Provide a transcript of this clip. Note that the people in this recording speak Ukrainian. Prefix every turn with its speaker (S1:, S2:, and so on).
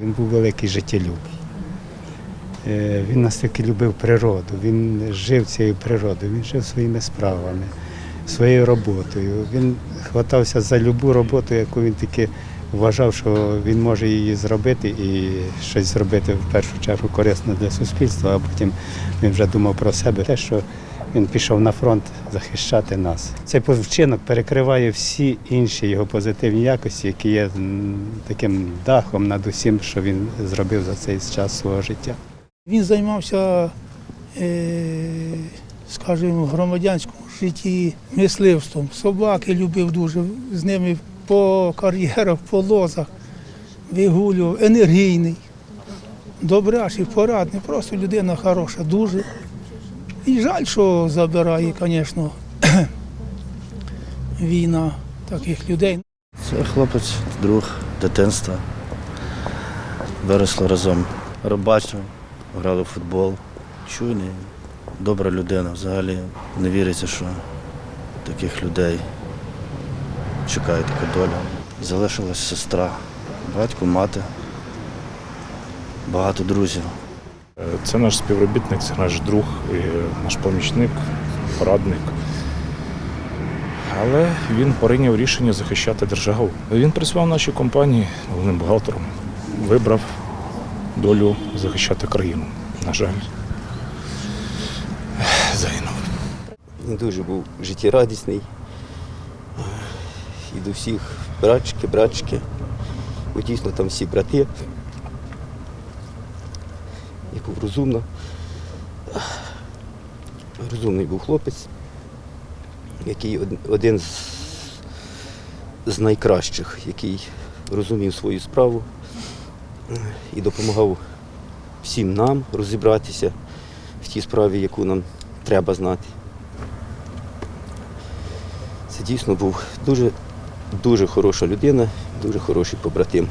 S1: Він був великий життєлюб. Е, Він настільки любив природу, він жив цією природою, він жив своїми справами, своєю роботою. Він хватався за любу роботу, яку він тільки вважав, що він може її зробити і щось зробити в першу чергу корисно для суспільства, а потім він вже думав про себе. Те, що він пішов на фронт захищати нас. Цей вчинок перекриває всі інші його позитивні якості, які є таким дахом над усім, що він зробив за цей час свого життя.
S2: Він займався, е, скажімо, в громадянському житті мисливством. Собаки любив дуже, з ними по кар'єрах, по лозах вигулював, енергійний, добрячий, порадний, просто людина хороша, дуже. І жаль, що забирає, звісно, війна таких людей.
S3: Це хлопець, друг дитинства. Виросли разом. Рибачив, грали в футбол. Чуйний, добра людина. Взагалі не віриться, що таких людей чекає така доля. Залишилась сестра, батько, мати, багато друзів.
S4: Це наш співробітник, це наш друг, наш помічник, порадник. Але він прийняв рішення захищати державу. Він працював в нашій компанії головним бухгалтером. Вибрав долю захищати країну. На жаль, загинув.
S5: Він дуже був життєрадісний. І до всіх братчики, братчики. Бо дійсно там всі брати. І був розумно. Розумний був хлопець, який один з найкращих, який розумів свою справу і допомагав всім нам розібратися в тій справі, яку нам треба знати. Це дійсно був дуже, дуже хороша людина, дуже хороший побратим.